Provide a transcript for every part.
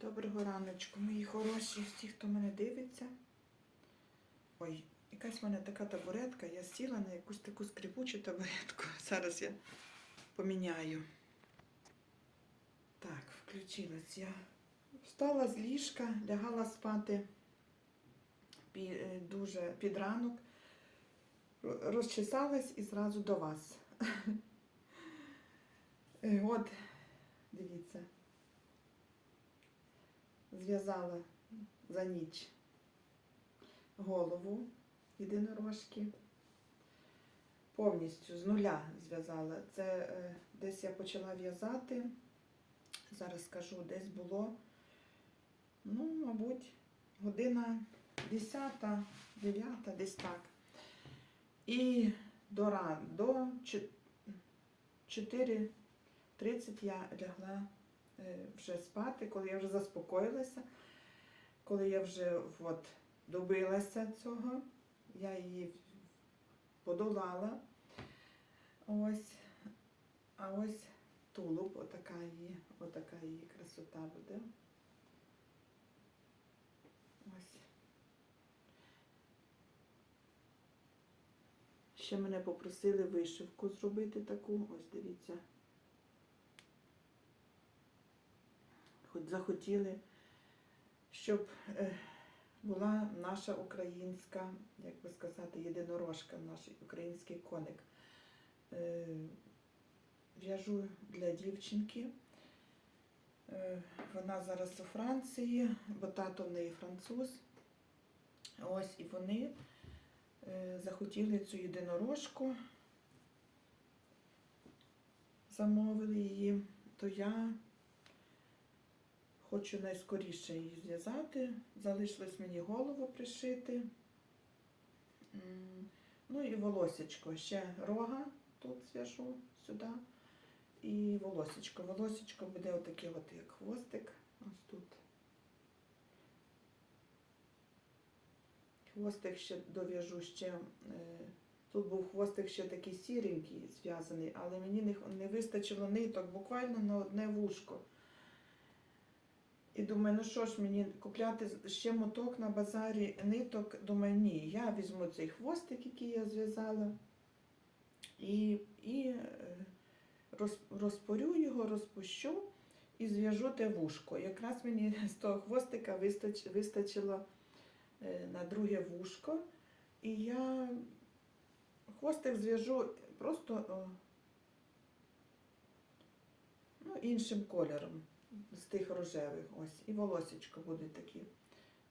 Доброго раночку, мої хороші, всі, хто мене дивиться. Ой, якась в мене така табуретка, я сіла на якусь таку скрипучу табуретку. Зараз я поміняю. Так, включилась я. Встала з ліжка, лягала спати е, дуже під ранок, розчесалась і зразу до вас. Е, От, дивіться зв'язала за ніч голову єдинорожки. Повністю з нуля зв'язала. Це е, десь я почала в'язати. Зараз скажу, десь було, ну, мабуть, година 10, 9, десь так. І до ран, до 4.30 я лягла вже спати, коли я вже заспокоїлася, коли я вже от, добилася цього, я її подолала. Ось, а ось тулуб, отака її, отака її красота буде. Ось. Ще мене попросили вишивку зробити таку. Ось дивіться. Захотіли, щоб е, була наша українська, як би сказати, єдинорожка, наш український коник. Е, В'яжу для дівчинки. Е, Вона зараз у Франції, бо тато в неї француз. Ось і вони захотіли цю єдинорожку, замовили її, то я Хочу найскоріше її зв'язати. Залишилось мені голову пришити. Ну і волосечко. Ще рога тут зв'яжу сюди. І волосечко. Волосечко буде отаке от як хвостик. Ось тут. Хвостик ще дов'яжу ще. е, Тут був хвостик ще такий сіренький зв'язаний, але мені не вистачило ниток буквально на одне вушко. І думаю, ну що ж мені купляти ще моток на базарі ниток. Думаю, ні, я візьму цей хвостик, який я зв'язала, і, і е, роз, розпорю його, розпущу і зв'яжу те вушко. Якраз мені з того хвостика вистач, вистачило е, на друге вушко. І я хвостик зв'яжу просто ну, іншим кольором з тих рожевих. Ось. І волосечко буде такі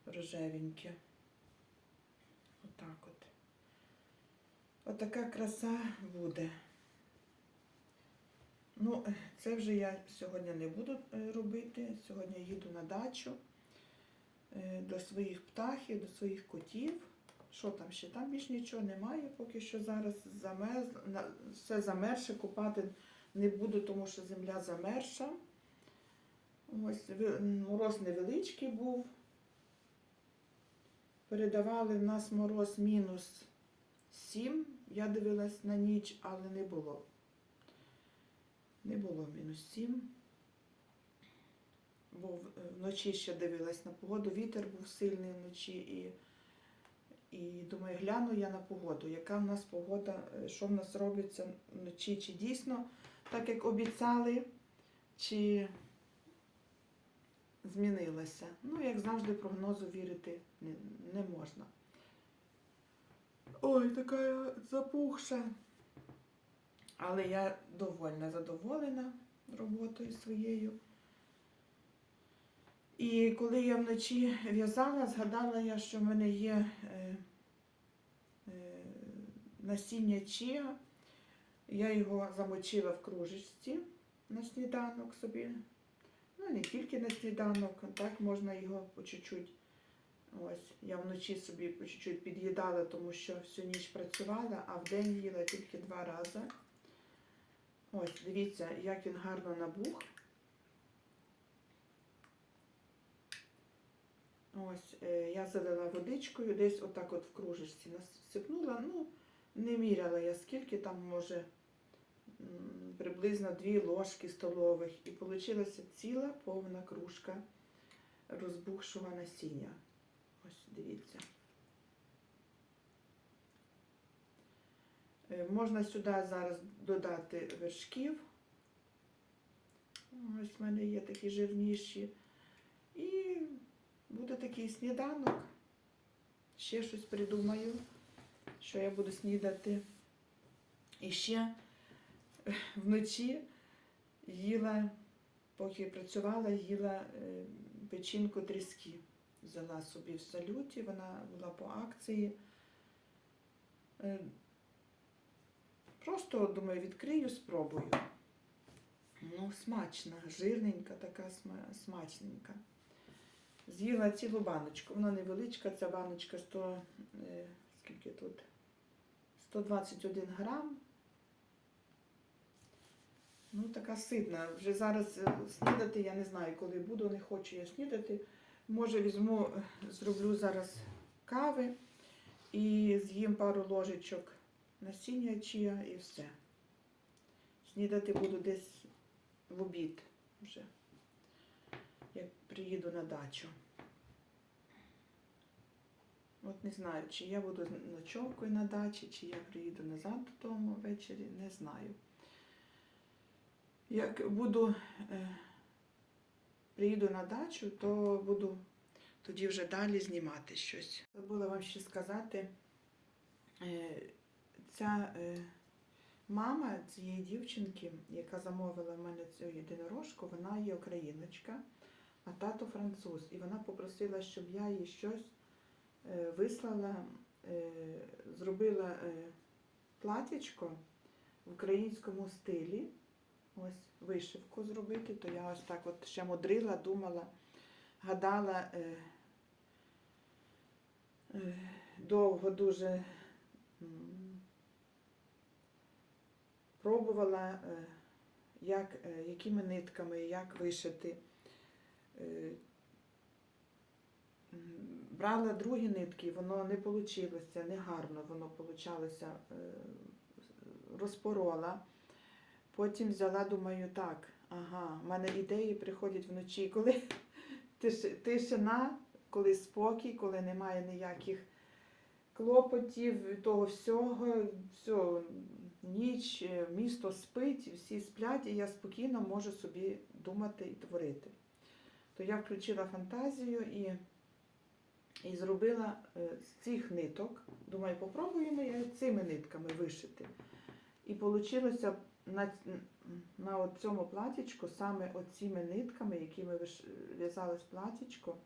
рожевенькі. Отак от. Отака краса буде. Ну, це вже я сьогодні не буду е, робити. Сьогодні їду на дачу е, до своїх птахів, до своїх котів. Що там ще? Там більш нічого немає, поки що зараз замерз, все замерше, купати не буду, тому що земля замерша. Ось мороз невеличкий був. Передавали в нас мороз мінус 7. Я дивилась на ніч, але не було. Не було мінус 7. Бо вночі ще дивилась на погоду. Вітер був сильний вночі і, і думаю, гляну я на погоду, яка в нас погода, е, що в нас робиться вночі, чи дійсно так, як обіцяли, чи змінилася. Ну, як завжди, прогнозу вірити не, не можна. Ой, така запухша. Але я довольна, задоволена роботою своєю. І коли я вночі в'язала, згадала я, що в мене є е, е, насіння чия. Я його замочила в кружечці на сніданок собі. Ну, не тільки на сніданок, так можна його по чуть-чуть. Ось, я вночі собі по чуть-чуть під'їдала, тому що всю ніч працювала, а вдень їла тільки два рази. Ось, дивіться, як він гарно набух. Ось, е, я залила водичкою, десь отак от в кружечці насипнула. Ну, не міряла я скільки там може приблизно дві ложки столових. І вийшла ціла повна кружка розбухшого насіння. Ось дивіться. Е, Можна сюди зараз додати вершків. Ось в мене є такі жирніші. І буде такий сніданок. Ще щось придумаю, що я буду снідати. І ще вночі їла, поки працювала, їла е, печінку тріски. Взяла собі в салюті, вона була по акції. Е, Просто, думаю, відкрию, спробую. Ну, смачна, жирненька, така смачненька. З'їла цілу баночку. Вона невеличка, ця баночка 100, е, скільки тут? 121 грам. Ну, така ситна. Вже зараз е, снідати, я не знаю, коли буду, не хочу я снідати. Може, візьму, е, зроблю зараз кави і з'їм пару ложечок насіння чия і все. Снідати буду десь в обід вже, як приїду на дачу. От не знаю, чи я буду ночовкою на дачі, чи я приїду назад додому ввечері, не знаю. Як буду, е, приїду на дачу, то буду тоді вже далі знімати щось. Забула вам ще сказати, е, ця е, мама цієї дівчинки, яка замовила в мене цю єдинорожку, вона є україночка, а тато француз. І вона попросила, щоб я їй щось вислала, зробила платічко в українському стилі. Ось вишивку зробити, то я ось так от ще мудрила, думала, гадала е, е, довго дуже пробувала, е, як, е, якими нитками, як вишити. Е, Брала другі нитки, воно не вийшло, не гарно воно получалося, е, розпорола. Потім взяла, думаю, так, ага, в мене ідеї приходять вночі, коли тишина, коли спокій, коли немає ніяких клопотів, того всього, все, ніч, е, місто спить, всі сплять, і я спокійно можу собі думати і творити. То я включила фантазію і, і зробила е, з цих ниток, думаю, попробуємо я цими нитками вишити. І вийшло на, на цьому платічку саме оціми нитками, якими виш- в'язалось платічко,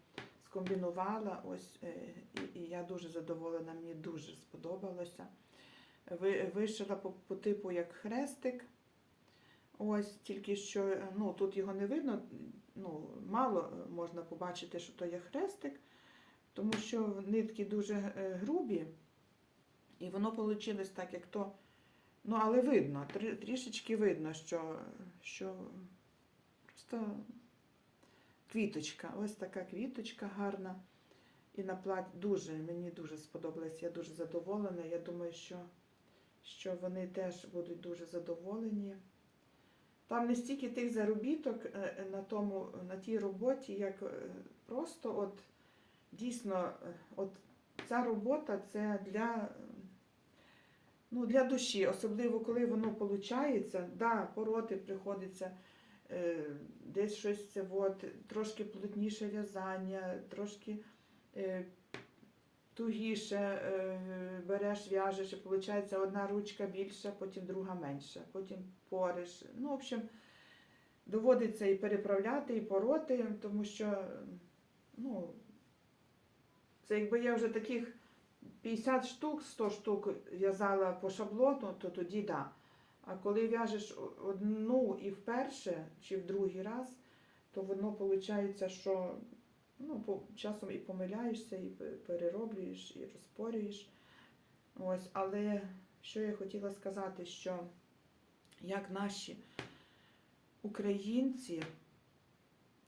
скомбінувала ось, е, і, і я дуже задоволена, мені дуже сподобалося. Ви, вишила по, по типу як хрестик. Ось, тільки що е, ну, тут його не видно, ну, мало е, можна побачити, що то є хрестик, тому що нитки дуже грубі, і воно вийшло так, як то. Ну, але видно, трішечки видно, що, що просто квіточка. Ось така квіточка гарна. І на платі дуже, мені дуже сподобалось, я дуже задоволена. Я думаю, що, що вони теж будуть дуже задоволені. Там не стільки тих заробіток е, е, на, тому, на тій роботі, як е, просто от дійсно, от ця робота це для, ну, для душі, особливо коли воно виходить, да, пороти приходиться. е, Десь щось от, трошки плотніше в'язання, трошки е, тугіше е, береш, в'яжеш, і виходить одна ручка більша, потім друга менша, потім пориш. Ну, в общем, доводиться і переправляти, і пороти, тому що ну, це якби я вже таких 50 штук, 100 штук в'язала по шаблону, то тоді да. А коли в'яжеш одну і вперше, чи в другий раз, то воно виходить, що ну, по, часом і помиляєшся, і перероблюєш, і розпорюєш. Ось, але що я хотіла сказати, що як наші українці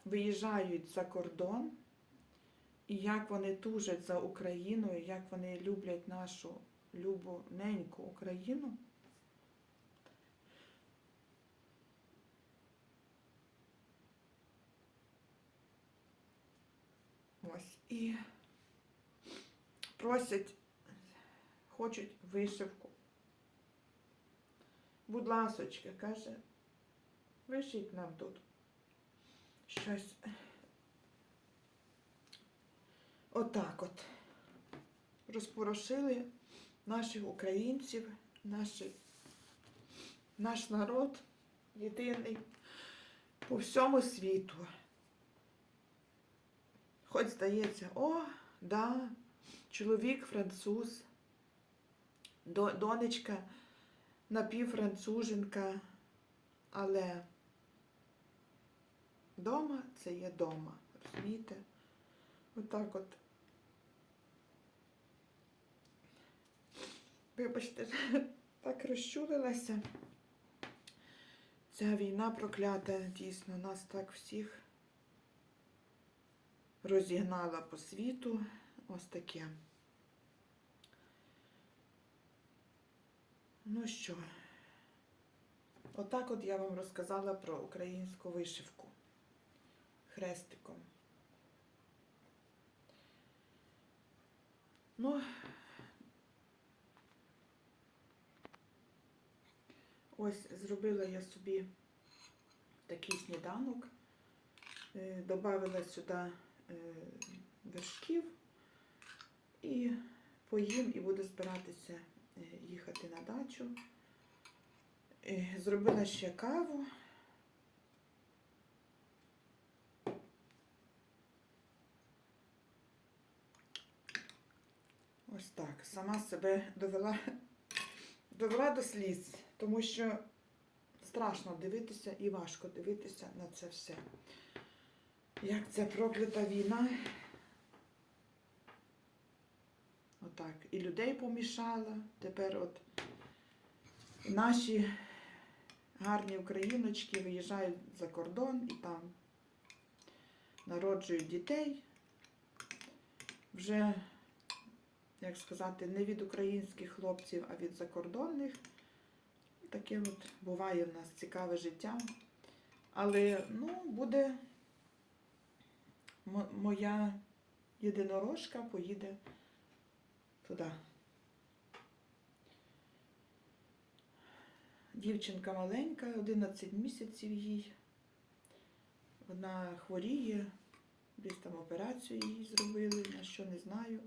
виїжджають за кордон, і як вони тужать за Україною, як вони люблять нашу любу неньку Україну. Ось. І просять, хочуть вишивку. Будь ласочка, каже, вишіть нам тут щось. Отак от. Розпорошили наших українців, наші, наш народ єдиний по всьому світу. Хоч здається, о, да, чоловік француз, донечка напівфранцуженка, але дома це є дома, розумієте? Отак от. Вибачте, так розчулилася. Ця війна проклята, дійсно, нас так всіх розігнала по світу. Ось таке. Ну що, отак от я вам розказала про українську вишивку хрестиком. Ну, ось зробила я собі такий сніданок, е, добавила сюди е, вершків і поїм і буду збиратися е, їхати на дачу. Зробила ще каву. Ось так. Сама себе довела, довела до сліз, тому що страшно дивитися і важко дивитися на це все. Як ця проклята війна. Отак. І людей помішала. Тепер от наші гарні україночки виїжджають за кордон і там народжують дітей. Вже, як сказати, не від українських хлопців, а від закордонних. Таке от буває в нас цікаве життя. Але ну, буде мо- моя єдинорожка поїде туди. Дівчинка маленька, 11 місяців їй. Вона хворіє, десь там операцію їй зробили, на що не знаю.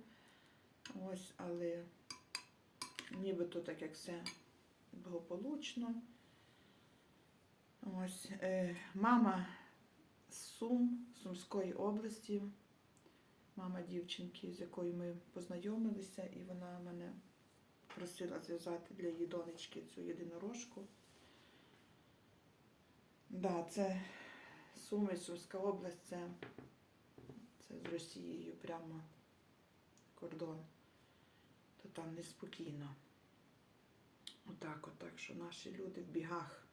Ось, але нібито так як все благополучно. Ось, е, мама з Сум, Сумської області, мама дівчинки, з якою ми познайомилися, і вона мене просила зв'язати для її донечки цю єдинорожку. Да, це Суми, Сумська область, це, це з Росією прямо кордон. То там неспокійно. Отак, от, так що наші люди в бігах.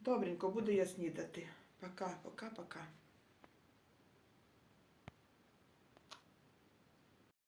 Добренько, буду я снідати. Пока, пока, пока.